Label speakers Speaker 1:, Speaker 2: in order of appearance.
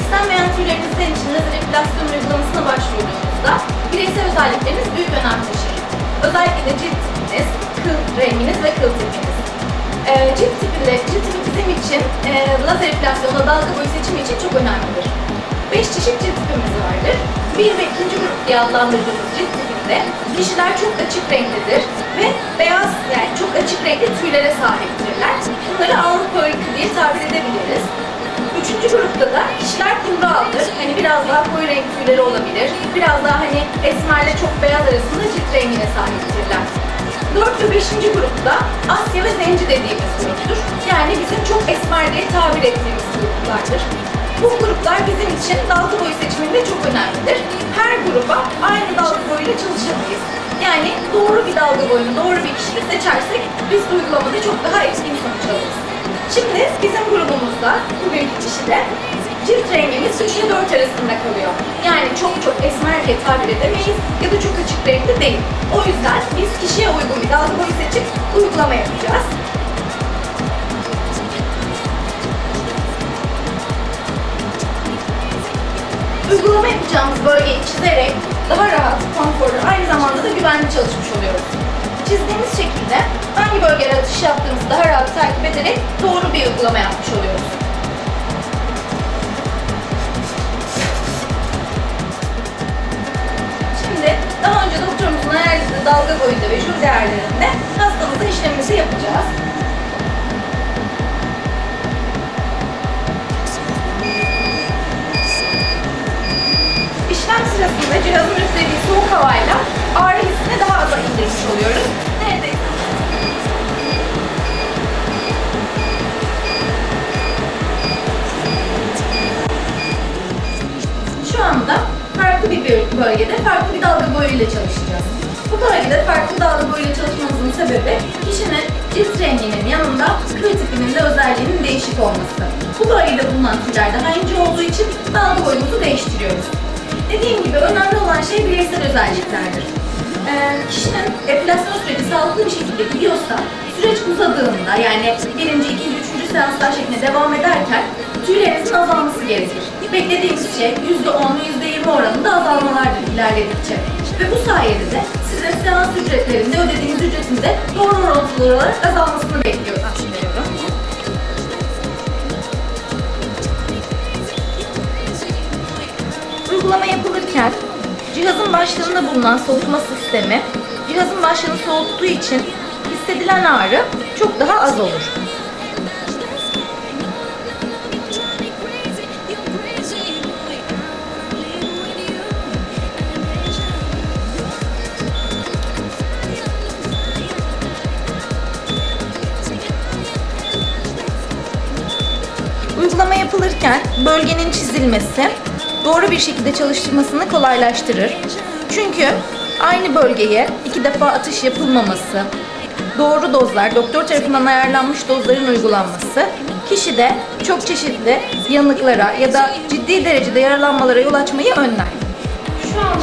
Speaker 1: İstenmeyen tüylerinizden için lazer epilasyon uygulamasına başvurduğunuzda bireysel özellikleriniz büyük önem taşır. Özellikle de cilt tipiniz, kıl renginiz ve kıl tipiniz. Ee, cilt tipinde, cilt tipi bizim için e, lazer epilasyonda dalga boyu seçimi için çok önemlidir. 5 çeşit cilt tipimiz vardır. Bir ve ikinci grup diye adlandırdığımız cilt tipinde kişiler çok açık renklidir ve beyaz yani çok açık renkli tüylere sahiptirler. Bunları Avrupa ırkı diye tabir edebiliriz. Üçüncü grupta da kişiler kumraldır. Hani biraz daha koyu renk tüyleri olabilir. Biraz daha hani esmerle çok beyaz arasında cilt rengine sahiptirler. 4 ve 5. grupta Asya ve Zenci dediğimiz gruptur. Yani bizim çok esmer diye tabir ettiğimiz gruplardır. Bu gruplar bizim için dalga boyu seçiminde çok önemlidir. Her gruba aynı dalga boyuyla çalışamayız. Yani doğru bir dalga boyunu, doğru bir kişiyi seçersek biz uygulamada çok daha etkin sonuç alırız. Şimdi bizim grubumuzda bugünkü kişide cilt rengimiz 3 ile 4 arasında kalıyor. Yani çok çok esmer diye tabir edemeyiz ya da çok açık renkli değil. O yüzden biz kişiye uygun bir dalga boyu seçip uygulama yapacağız. Uygulama yapacağımız bölgeyi çizerek daha rahat, ederek doğru bir uygulama yapmış oluyoruz. Şimdi daha önce doktorumuzun ayarladığı dalga boyunda ve jül değerlerinde hastamıza işlemimizi yapacağız. İşlem sırasında cihazın üflediği soğuk havayla ağrı hissini daha aza indirmiş oluyoruz. Bölgede farklı bir dalga boyuyla çalışacağız. Bu bölgede farklı dalga boyuyla çalışmamızın sebebi kişinin cilt renginin yanında kıl de özelliğinin değişik olması. Bu bölgede bulunan tüyler daha ince olduğu için dalga boyumuzu değiştiriyoruz. Dediğim gibi önemli olan şey bireysel özelliklerdir. Ee, kişinin epilasyon süreci sağlıklı bir şekilde gidiyorsa süreç uzadığında yani birinci, ikinci, üçüncü seanslar şeklinde devam ederken tüylerinizin azalması gerekir. Beklediğimiz şey %10, %20 oranında azalmalardır ilerledikçe. Ve bu sayede de sizin seans ücretlerinde ödediğiniz ücretin de doğru orantılı olarak azalmasını bekliyoruz. Düşünüyorum. Uygulama yapılırken cihazın başlığında bulunan soğutma sistemi cihazın başlığını soğuttuğu için hissedilen ağrı çok daha az olur. Uygulama yapılırken bölgenin çizilmesi doğru bir şekilde çalıştırmasını kolaylaştırır. Çünkü aynı bölgeye iki defa atış yapılmaması, doğru dozlar, doktor tarafından ayarlanmış dozların uygulanması kişide çok çeşitli yanıklara ya da ciddi derecede yaralanmalara yol açmayı önler. Şu anda